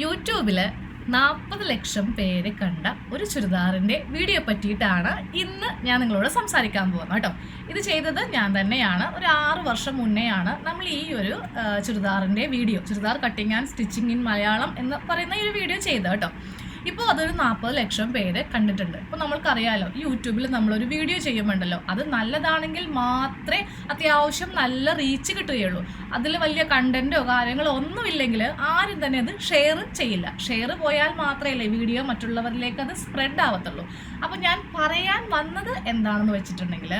യൂട്യൂബിൽ നാൽപ്പത് ലക്ഷം പേര് കണ്ട ഒരു ചുരിദാറിന്റെ വീഡിയോ പറ്റിയിട്ടാണ് ഇന്ന് ഞാൻ നിങ്ങളോട് സംസാരിക്കാൻ പോകുന്നത് കേട്ടോ. ഇത് ചെയ്തത് ഞാൻ തന്നെയാണ്. ഒരു ആറ് വർഷം മുന്നെയാണ് നമ്മൾ ഈ ഒരു ചുരിദാറിന്റെ video churidar cutting and stitching in Malayalam എന്ന് പറയുന്ന ഈ ഒരു വീഡിയോ ചെയ്തത് കേട്ടോ. ഇപ്പോൾ അതൊരു നാൽപ്പത് ലക്ഷം പേര് കണ്ടിട്ടുണ്ട്. ഇപ്പോൾ നമ്മൾക്കറിയാലോ യൂട്യൂബിൽ നമ്മളൊരു വീഡിയോ ചെയ്യുമ്പോണ്ടല്ലോ അത് നല്ലതാണെങ്കിൽ മാത്രമേ അത്യാവശ്യം നല്ല റീച്ച് കിട്ടുകയുള്ളൂ. അതിൽ വലിയ കണ്ടന്റോ കാര്യങ്ങളോ ഒന്നുമില്ലെങ്കിൽ ആരും തന്നെ അത് ഷെയർ ചെയ്യില്ല. ഷെയർ പോയാൽ മാത്രമല്ലേ വീഡിയോ മറ്റുള്ളവരിലേക്ക് അത് സ്പ്രെഡ് ആവത്തുള്ളൂ. അപ്പോൾ ഞാൻ പറയാൻ വന്നത് എന്താണെന്ന് വെച്ചിട്ടുണ്ടെങ്കിൽ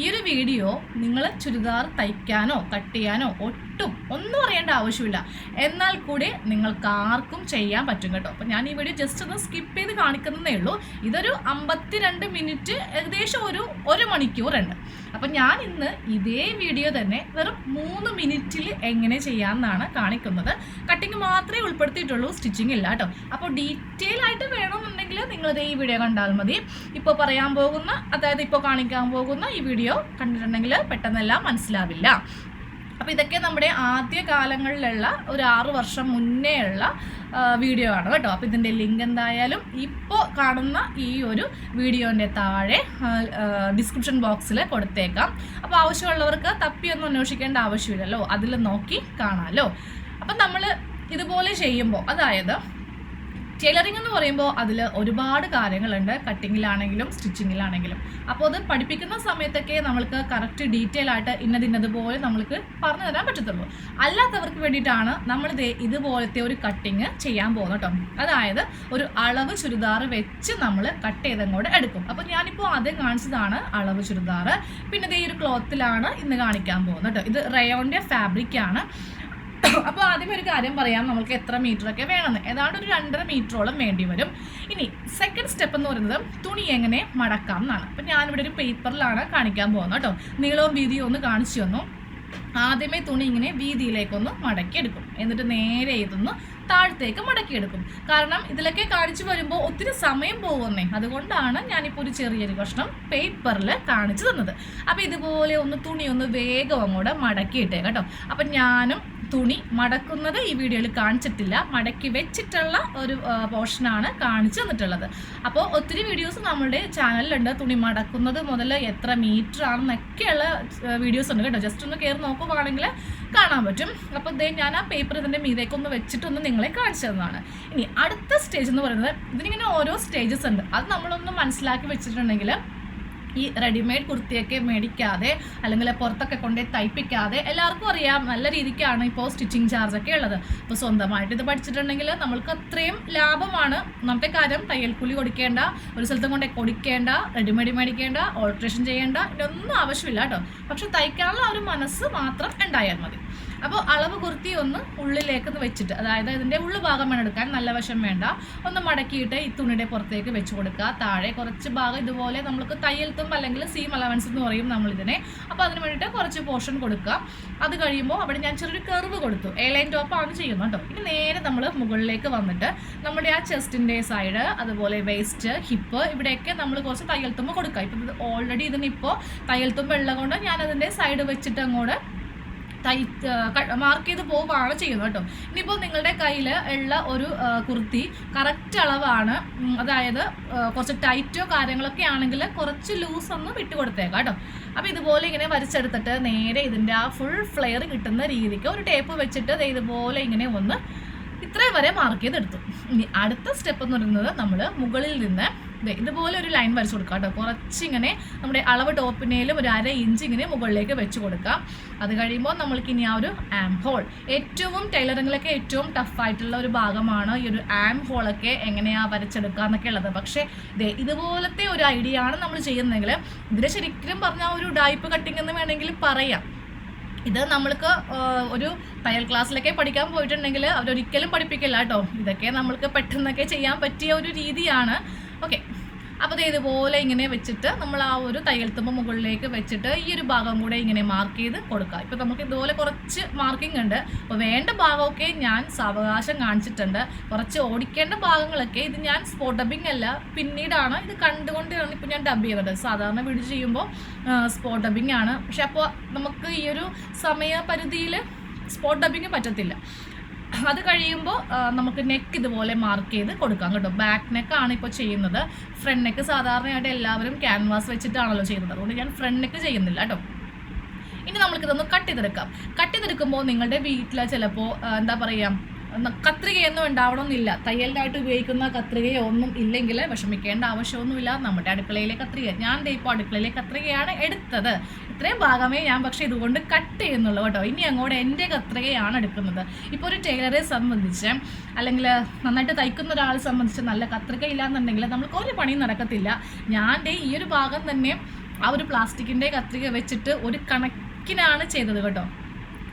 ഈ ഒരു വീഡിയോ നിങ്ങൾ ചുരിദാർ തയ്ക്കാനോ കട്ട് ചെയ്യാനോ ഒട്ടും ഒന്നും അറിയേണ്ട ആവശ്യമില്ല. എന്നാൽ കൂടി നിങ്ങൾക്ക് ആർക്കും ചെയ്യാൻ പറ്റും കേട്ടോ. അപ്പോൾ ഞാൻ ഈ വീഡിയോ ജസ്റ്റ് ഒന്ന് സ്കിപ്പ് ചെയ്ത് കാണിക്കുന്നതേ ഉള്ളൂ. ഇതൊരു അമ്പത്തിരണ്ട് മിനിറ്റ് ഏകദേശം ഒരു ഒരു മണിക്കൂറുണ്ട് അപ്പം ഞാൻ ഇന്ന് ഇതേ വീഡിയോ തന്നെ വെറും മൂന്ന് മിനിറ്റിൽ എങ്ങനെ ചെയ്യാമെന്നാണ് കാണിക്കുന്നത്. കട്ടിങ് മാത്രമേ ഉൾപ്പെടുത്തിയിട്ടുള്ളൂ സ്റ്റിച്ചിങ് ഇല്ല കേട്ടോ അപ്പോൾ ഡീറ്റെയിൽ ആയിട്ട് വേണമെന്നുണ്ടെങ്കിൽ നിങ്ങളിത് ഈ വീഡിയോ കണ്ടാൽ മതി. ഇപ്പോൾ പറയാൻ പോകുന്ന അതായത് ഇപ്പോൾ കാണിക്കാൻ പോകുന്ന ഈ വീഡിയോ കണ്ടിട്ടുണ്ടെങ്കിൽ പെട്ടെന്നെല്ലാം മനസ്സിലാവില്ല. അപ്പോൾ ഇതൊക്കെ നമ്മുടെ ആദ്യ കാലങ്ങളിലുള്ള ഒരു ആറു വർഷം മുന്നേ ഉള്ള വീഡിയോ ആണ് കേട്ടോ. അപ്പോൾ ഇതിന്റെ ലിങ്ക് എന്തായാലും ഇപ്പോ കാണുന്ന ഈ ഒരു വീഡിയോന്റെ താഴെ ഡിസ്ക്രിപ്ഷൻ ബോക്സിൽ കൊടുത്തേക്കാം. അപ്പോൾ ആവശ്യമുള്ളവർക്ക് തപ്പിയൊന്നും അന്വേഷിക്കേണ്ട ആവശ്യമില്ലല്ലോ. അതിൽ നോക്കി കാണാമല്ലോ അപ്പം നമ്മൾ ഇതുപോലെ ചെയ്യുമ്പോൾ അതായത് ടൈലറിംഗ് എന്ന് പറയുമ്പോൾ അതിൽ ഒരുപാട് കാര്യങ്ങളുണ്ട്. കട്ടിങ്ങിലാണെങ്കിലും സ്റ്റിച്ചിങ്ങിലാണെങ്കിലും അപ്പോൾ അത് പഠിപ്പിക്കുന്ന സമയത്തൊക്കെ നമ്മൾക്ക് കറക്റ്റ് ഡീറ്റെയിൽ ആയിട്ട് ഇന്നത് ഇന്നതുപോലെ നമ്മൾക്ക് പറഞ്ഞു തരാൻ പറ്റത്തുള്ളൂ. അല്ലാത്തവർക്ക് വേണ്ടിയിട്ടാണ് നമ്മൾ ദേ ഇതുപോലത്തെ ഒരു കട്ടിങ് ചെയ്യാൻ പോകുന്നത് കേട്ടോ. അതായത് ഒരു അളവ് ചുരിദാർ വെച്ച് നമ്മൾ കട്ട് ചെയ്തങ്ങോട്ട് എടുക്കും. അപ്പോൾ ഞാനിപ്പോൾ ആദ്യം കാണിച്ചതാണ് അളവ് ചുരിദാർ പിന്നെ ദേ ഈ ഒരു ക്ലോത്തിലാണ് ഇന്ന് കാണിക്കാൻ പോകുന്നത് കേട്ടോ. ഇത് റയോണിന്റെ ഫാബ്രിക്കാണ് അപ്പോൾ ആദ്യം ഒരു കാര്യം പറയാം നമുക്ക് എത്ര മീറ്ററൊക്കെ വേണമെന്ന്. ഏതാണ്ട് ഒരു രണ്ടര മീറ്ററോളം വേണ്ടി വരും. ഇനി സെക്കൻഡ് സ്റ്റെപ്പ് എന്ന് പറയുന്നത് തുണി എങ്ങനെ മടക്കാം എന്നാണ്. അപ്പം ഞാനിവിടെ ഒരു പേപ്പറിലാണ് കാണിക്കാൻ പോകുന്നത് കേട്ടോ. നീളവും വീതിയും ഒന്ന് കാണിച്ചു തന്നു? ആദ്യമേ തുണി ഇങ്ങനെ വീതിയിലേക്കൊന്ന് മടക്കിയെടുക്കും. എന്നിട്ട് നേരെ ഇതൊന്ന് താഴത്തേക്ക് മടക്കിയെടുക്കും. കാരണം ഇതിലൊക്കെ കാണിച്ചു വരുമ്പോൾ ഒത്തിരി സമയം പോകുന്നേ. അതുകൊണ്ടാണ് ഞാനിപ്പോൾ ഒരു ചെറിയൊരു കഷ്ണം പേപ്പറിൽ കാണിച്ചു തന്നത്. അപ്പോൾ ഇതുപോലെ ഒന്ന് തുണി ഒന്ന് വേഗം അങ്ങോട്ട് മടക്കിയിട്ടേ കേട്ടോ. അപ്പം ഞാനും തുണി മടക്കുന്നത് ഈ വീഡിയോയിൽ കാണിച്ചിട്ടില്ല. മടക്കി വെച്ചിട്ടുള്ള ഒരു പോർഷനാണ് കാണിച്ചു തന്നിട്ടുള്ളത്. അപ്പോൾ ഒത്തിരി വീഡിയോസ് നമ്മുടെ ചാനലിലുണ്ട്. തുണി മടക്കുന്നത് മുതൽ എത്ര മീറ്റർ ആണെന്നൊക്കെയുള്ള വീഡിയോസ് ഉണ്ട് കേട്ടോ. ജസ്റ്റ് ഒന്ന് കയറി നോക്കുവാണെങ്കിൽ കാണാൻ പറ്റും. അപ്പോൾ ഇതേ ഞാൻ ആ പേപ്പർ ഇതിന്റെ മീതേക്കൊന്ന് വെച്ചിട്ടൊന്ന് നിങ്ങളെ കാണിച്ചു തന്നതാണ്. ഇനി അടുത്ത സ്റ്റേജ് എന്ന് പറയുന്നത് ഇതിനിങ്ങനെ ഓരോ സ്റ്റേജസ് ഉണ്ട്. അത് നമ്മളൊന്ന് മനസ്സിലാക്കി വെച്ചിട്ടുണ്ടെങ്കിൽ ഈ റെഡിമെയ്ഡ് കുർത്തിയൊക്കെ മേടിക്കാതെ അല്ലെങ്കിൽ പുറത്തൊക്കെ കൊണ്ടുപോയി തയ്പ്പിക്കാതെ എല്ലാവർക്കും അറിയാം നല്ല രീതിക്കാണ് ഇപ്പോൾ സ്റ്റിച്ചിങ് ചാർജൊക്കെ ഉള്ളത്. ഇപ്പോൾ സ്വന്തമായിട്ട് ഇത് പഠിച്ചിട്ടുണ്ടെങ്കിൽ നമ്മൾക്ക് അത്രയും ലാഭമാണ്. ഒന്നാമത്തെ കാര്യം തയ്യൽക്കൂലി കൊടുക്കേണ്ട ഒരു സ്ഥലത്തും കൊണ്ട് കൊടുക്കേണ്ട റെഡിമെയ്ഡ് മേടിക്കേണ്ട ഓൾട്രേഷൻ ചെയ്യേണ്ട ഇതൊന്നും ആവശ്യമില്ല കേട്ടോ. പക്ഷെ തയ്ക്കാനുള്ള ഒരു മനസ്സ് മാത്രം ഉണ്ടായാൽ മതി. അപ്പോൾ അളവ് കുർത്തി ഒന്ന് ഉള്ളിലേക്ക് വെച്ചിട്ട് അതായത് ഇതിന്റെ ഉള്ളു ഭാഗം വേണം എടുക്കാൻ നല്ല വശം വേണ്ട. ഒന്ന് മടക്കിയിട്ട് ഈ തുണിയുടെ പുറത്തേക്ക് വെച്ച് കൊടുക്കുക. താഴെ കുറച്ച് ഭാഗം ഇതുപോലെ നമുക്ക് തയ്യൽ തുമ്പ് അല്ലെങ്കിൽ സീം അലവൻസ് എന്ന് പറയും നമ്മളിതിനെ. അപ്പോൾ അതിന് വേണ്ടിയിട്ട് കുറച്ച് പോർഷൻ കൊടുക്കുക. അത് കഴിയുമ്പോൾ അവിടെ ഞാൻ ചെറിയൊരു കർവ് കൊടുത്തു. എ ലൈൻ ടോപ്പാണ് ചെയ്യുന്നത് കേട്ടോ. ഇനി നേരെ നമ്മൾ മുകളിലേക്ക് വന്നിട്ട് നമ്മുടെ ആ ചെസ്റ്റിന്റെ സൈഡ് അതുപോലെ വേസ്റ്റ് ഹിപ്പ് ഇവിടെയൊക്കെ നമ്മൾ കുറച്ച് തയ്യൽത്തുമ്പ് കൊടുക്കാം കൊടുക്കുക. ഇപ്പം ഓൾറെഡി ഇതിനിപ്പോൾ തയ്യൽത്തുമ്പ് ഉള്ളത് കൊണ്ട് ഞാൻ അതിന്റെ സൈഡ് വെച്ചിട്ട് അങ്ങോട്ട് തൈ മാർക്ക് ചെയ്ത് പോവുകയാണ് ചെയ്യുന്നത് കേട്ടോ. ഇനിയിപ്പോൾ നിങ്ങളുടെ കയ്യിൽ ഉള്ള ഒരു കുർത്തി കറക്റ്റ് അളവാണ്. അതായത് കുറച്ച് ടൈറ്റോ കാര്യങ്ങളൊക്കെ ആണെങ്കിൽ കുറച്ച് ലൂസ് ഒന്ന് വിട്ട് കൊടുത്തേക്കാം കേട്ടോ. അപ്പോൾ ഇതുപോലെ ഇങ്ങനെ വരച്ചെടുത്തിട്ട് നേരെ ഇതിന്റെ ആ ഫുൾ ഫ്ലെയർ കിട്ടുന്ന രീതിക്ക് ഒരു ടേപ്പ് വെച്ചിട്ട് ഇതുപോലെ ഇങ്ങനെ ഒന്ന് ഇത്രയും വരെ മാർക്ക് ചെയ്തെടുത്തു. ഇനി അടുത്ത സ്റ്റെപ്പ് എന്ന് പറയുന്നത് നമ്മൾ മുകളിൽ നിന്ന് ഇതുപോലെ ഒരു ലൈൻ വരച്ച് കൊടുക്കുക കേട്ടോ. കുറച്ചിങ്ങനെ നമ്മുടെ അളവ് ടോപ്പിനേലും ഒരു അര ഇഞ്ച് ഇങ്ങനെ മുകളിലേക്ക് വെച്ച് കൊടുക്കാം. അത് കഴിയുമ്പോൾ നമ്മൾക്ക് ഇനി ആ ഒരു ആം ഹോൾ ഏറ്റവും ടൈലറിങ്ങിലൊക്കെ ഏറ്റവും ടഫായിട്ടുള്ള ഒരു ഭാഗമാണ് ഈ ഒരു ആം ഹോളൊക്കെ എങ്ങനെയാണ് വരച്ചെടുക്കുക എന്നൊക്കെ ഉള്ളത്. പക്ഷേ ദേ ഇതുപോലത്തെ ഒരു ഐഡിയ ആണ് നമ്മൾ ചെയ്യുന്നതെങ്കിൽ ഇതിന് ശരിക്കും പറഞ്ഞാൽ ഒരു ഡൈപ്പ് കട്ടിംഗ് എന്ന് വേണമെങ്കിൽ പറയാം. ഇത് നമ്മൾക്ക് ഒരു തയ്യൽ ക്ലാസ്സിലൊക്കെ പഠിക്കാൻ പോയിട്ടുണ്ടെങ്കിൽ അവരൊരിക്കലും പഠിപ്പിക്കില്ല കേട്ടോ. ഇതൊക്കെ നമ്മൾക്ക് പെട്ടെന്നൊക്കെ ചെയ്യാൻ പറ്റിയ ഒരു രീതിയാണ്. ഓക്കെ അപ്പോൾ ദേ ഇതുപോലെ ഇങ്ങനെ വെച്ചിട്ട് നമ്മൾ ആ ഒരു തയ്യൽത്തുമ്പ മുകളിലേക്ക് വെച്ചിട്ട് ഈ ഒരു ഭാഗം കൂടെ ഇങ്ങനെ മാർക്ക് ചെയ്ത് കൊടുക്കുക. ഇപ്പോൾ നമുക്ക് ഇതുപോലെ കുറച്ച് മാർക്കിംഗ് ഉണ്ട്. അപ്പോൾ വേണ്ട ഭാഗമൊക്കെ ഞാൻ സാവകാശം കാണിച്ചിട്ടുണ്ട്. കുറച്ച് ഓടിക്കേണ്ട ഭാഗങ്ങളൊക്കെ ഇത് ഞാൻ സ്പോട്ട് ഡബിങ് അല്ല പിന്നീടാണ് ഇത് കണ്ടുകൊണ്ടാണ് ഇപ്പോൾ ഞാൻ ഡബ് ചെയ്യുന്നത് സാധാരണ വീഡിയോ ചെയ്യുമ്പോൾ സ്പോട്ട് ഡബിങ് ആണ്. പക്ഷെ അപ്പോൾ നമുക്ക് ഈ ഒരു സമയപരിധിയിൽ സ്പോട്ട് ഡബിങ് പറ്റത്തില്ല. അത് കഴിയുമ്പോൾ നമുക്ക് നെക്ക് ഇതുപോലെ മാർക്ക് ചെയ്ത് കൊടുക്കാം കേട്ടോ. ബാക്ക് നെക്കാണ് ഇപ്പോൾ ചെയ്യുന്നത്. ഫ്രണ്ട് നെക്ക് സാധാരണയായിട്ട് എല്ലാവരും ക്യാൻവാസ് വെച്ചിട്ടാണല്ലോ ചെയ്യുന്നത്. അതുകൊണ്ട് ഞാൻ ഫ്രണ്ട് നെക്ക് ചെയ്യുന്നില്ല കേട്ടോ. ഇനി നമ്മൾക്കിതൊന്ന് കട്ട് ചെയ്തെടുക്കാം. കട്ട് ചെയ്തെടുക്കുമ്പോൾ നിങ്ങളുടെ വീട്ടിൽ ചിലപ്പോൾ എന്താ പറയുക കത്രികയൊന്നും ഉണ്ടാവണമെന്നില്ല. തയ്യലിനായിട്ട് ഉപയോഗിക്കുന്ന കത്രികയോ ഒന്നും ഇല്ലെങ്കിൽ വിഷമിക്കേണ്ട ആവശ്യമൊന്നുമില്ല. നമ്മുടെ അടുക്കളയിലെ കത്രിക. ഞാൻ ഇപ്പോൾ അടുക്കളയിലെ കത്രികയാണ് എടുത്തത്. ഇത്രയും ഭാഗമേ ഞാൻ പക്ഷേ ഇതുകൊണ്ട് കട്ട് ചെയ്യുന്നുള്ളൂ കേട്ടോ. ഇനി അങ്ങോട്ട് എന്റെ കത്രികയാണ് എടുക്കുന്നത്. ഇപ്പോൾ ഒരു ടൈലറെ സംബന്ധിച്ച് അല്ലെങ്കിൽ നന്നായിട്ട് തയ്ക്കുന്ന ഒരാളെ സംബന്ധിച്ച് നല്ല കത്രിക ഇല്ലാന്നുണ്ടെങ്കിൽ നമുക്ക് ഒരു പണിയും നടക്കത്തില്ല. ഞാൻ ഈ ഒരു ഭാഗം തന്നെ ആ ഒരു പ്ലാസ്റ്റിക്കിന്റെ കത്രിക വെച്ചിട്ട് ഒരു കണക്കിനാണ് ചെയ്തത് കേട്ടോ.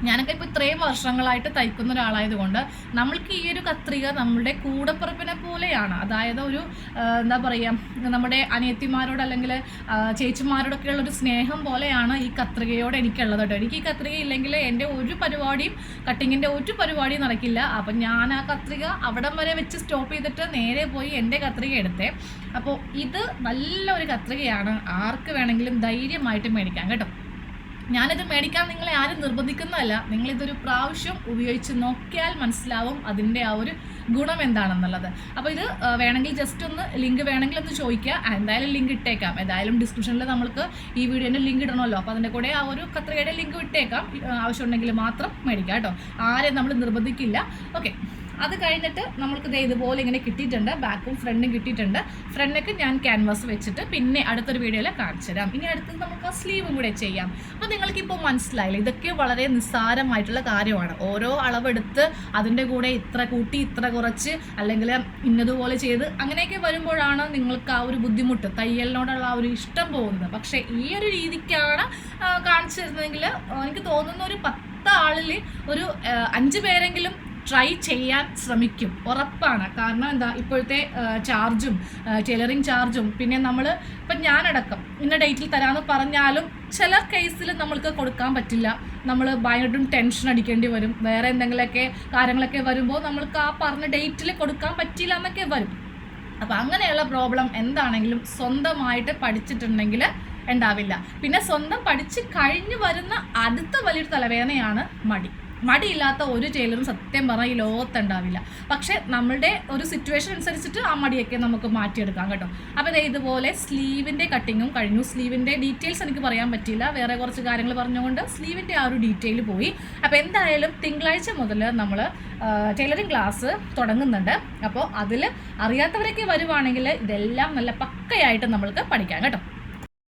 ഞാനൊക്കെ ഇപ്പോൾ ഇത്രയും വർഷങ്ങളായിട്ട് തയ്ക്കുന്ന ഒരാളായത് കൊണ്ട് നമ്മൾക്ക് ഈ ഒരു കത്രിക നമ്മുടെ കൂടപ്പിറപ്പിനെ പോലെയാണ്. അതായത് ഒരു എന്താ പറയുക നമ്മുടെ അനിയത്തിമാരോട് അല്ലെങ്കിൽ ചേച്ചിമാരോടൊക്കെയുള്ള ഒരു സ്നേഹം പോലെയാണ് ഈ കത്രികയോട് എനിക്കുള്ളത് കേട്ടോ. എനിക്ക് ഈ കത്രിക ഇല്ലെങ്കിൽ എന്റെ ഒരു പരിപാടിയും കട്ടിങ്ങിന്റെ ഒരു പരിപാടിയും നടക്കില്ല. അപ്പം ഞാൻ ആ കത്രിക അവിടം വരെ വെച്ച് സ്റ്റോപ്പ് ചെയ്തിട്ട് നേരെ പോയി എന്റെ കത്രിക എടുത്തേ. അപ്പോൾ ഇത് നല്ലൊരു കത്രികയാണ്. ആർക്ക് വേണമെങ്കിലും ധൈര്യമായിട്ട് മേടിക്കാം കേട്ടോ. ഞാനിത് മേടിക്കാൻ നിങ്ങളെ ആരും നിർബന്ധിക്കുന്നതല്ല. നിങ്ങളിതൊരു പ്രാവശ്യം ഉപയോഗിച്ച് നോക്കിയാൽ മനസ്സിലാവും അതിന്റെ ആ ഒരു ഗുണം എന്താണെന്നുള്ളത്. അപ്പോൾ ഇത് വേണമെങ്കിൽ ജസ്റ്റ് ഒന്ന് ലിങ്ക് വേണമെങ്കിൽ ഒന്ന് ചോദിക്കുക. എന്തായാലും ലിങ്ക് ഇട്ടേക്കാം. എന്തായാലും ഡിസ്ക്രിപ്ഷനിൽ നമ്മൾക്ക് ഈ വീഡിയോന്റെ ലിങ്ക് ഇടണമല്ലോ. അപ്പോൾ അതിന്റെ കൂടെ ആ ഒരു കത്രികയുടെ ലിങ്ക് ഇട്ടേക്കാം. ആവശ്യമുണ്ടെങ്കിൽ മാത്രം മേടിക്കാം കേട്ടോ. ആരെയും നമ്മൾ നിർബന്ധിക്കില്ല. ഓക്കെ. അത് കഴിഞ്ഞിട്ട് നമ്മൾക്ക് ദേ ഇതുപോലെ ഇങ്ങനെ കിട്ടിയിട്ടുണ്ട്. ബാക്കും ഫ്രണ്ടും കിട്ടിയിട്ടുണ്ട്. ഫ്രണ്ടൊക്കെ ഞാൻ ക്യാൻവാസ് വെച്ചിട്ട് പിന്നെ അടുത്തൊരു വീഡിയോയിൽ കാണിച്ചു തരാം. ഇനി അടുത്തത് നമുക്ക് ആ സ്ലീവും കൂടെ ചെയ്യാം. അപ്പോൾ നിങ്ങൾക്കിപ്പോൾ മനസ്സിലായില്ല? ഇതൊക്കെ വളരെ നിസ്സാരമായിട്ടുള്ള കാര്യമാണ്. ഓരോ അളവെടുത്ത് അതിന്റെ കൂടെ ഇത്ര കൂട്ടി ഇത്ര കുറച്ച് അല്ലെങ്കിൽ ഇന്നതുപോലെ ചെയ്ത് അങ്ങനെയൊക്കെ വരുമ്പോഴാണ് നിങ്ങൾക്ക് ആ ഒരു ബുദ്ധിമുട്ട് തയ്യലിനോടുള്ള ആ ഒരു ഇഷ്ടം പോകുന്നത്. പക്ഷേ ഈ ഒരു രീതിക്കാണ് കാണിച്ചു തരുന്നതെങ്കിൽ എനിക്ക് തോന്നുന്ന ഒരു പത്ത് ആളിൽ ഒരു അഞ്ച് പേരെങ്കിലും ട്രൈ ചെയ്യാൻ ശ്രമിക്കും. ഉറപ്പാണ്. കാരണം എന്താ? ഇപ്പോഴത്തെ ചാർജും ടെയിലറിങ് ചാർജും പിന്നെ നമ്മൾ ഇപ്പം ഞാനടക്കം ഇന്ന ഡേറ്റിൽ തരാമെന്ന് പറഞ്ഞാലും ചില കേസിൽ നമ്മൾക്ക് കൊടുക്കാൻ പറ്റില്ല. നമ്മൾ ഭയങ്കരമായിട്ടും ടെൻഷൻ അടിക്കേണ്ടി വരും. വേറെ എന്തെങ്കിലുമൊക്കെ കാര്യങ്ങളൊക്കെ വരുമ്പോൾ നമ്മൾക്ക് ആ പറഞ്ഞ ഡേറ്റിൽ കൊടുക്കാൻ പറ്റില്ല എന്നൊക്കെ വരും. അപ്പോൾ അങ്ങനെയുള്ള പ്രോബ്ലം എന്താണെങ്കിലും സ്വന്തമായിട്ട് പഠിച്ചിട്ടുണ്ടെങ്കിൽ ഉണ്ടാവില്ല. പിന്നെ സ്വന്തം പഠിച്ച് കഴിഞ്ഞ് വരുന്ന അടുത്ത വലിയൊരു തലവേദനയാണ് മടി. മടിയില്ലാത്ത ഒരു ടൈലറും സത്യം പറഞ്ഞാൽ ഈ ലോകത്തുണ്ടാവില്ല പക്ഷേ നമ്മളുടെ ഒരു സിറ്റുവേഷൻ അനുസരിച്ചിട്ട് ആ മടിയൊക്കെ നമുക്ക് മാറ്റിയെടുക്കാം കേട്ടോ. അപ്പോൾ ഇതേ ഇതുപോലെ സ്ലീവിന്റെ കട്ടിങ്ങും കഴിഞ്ഞു. സ്ലീവിന്റെ ഡീറ്റെയിൽസ് എനിക്ക് പറയാൻ പറ്റിയില്ല. വേറെ കുറച്ച് കാര്യങ്ങൾ പറഞ്ഞുകൊണ്ട് സ്ലീവിന്റെ ആ ഒരു ഡീറ്റെയിൽ പോയി. അപ്പോൾ എന്തായാലും തിങ്കളാഴ്ച മുതൽ നമ്മൾ ടൈലറിംഗ് ക്ലാസ് തുടങ്ങുന്നുണ്ട്. അപ്പോൾ അതിൽ അറിയാത്തവരൊക്കെ വരുവാണെങ്കിൽ ഇതെല്ലാം നല്ല പക്കയായിട്ട് നമ്മൾക്ക് പഠിക്കാം കേട്ടോ.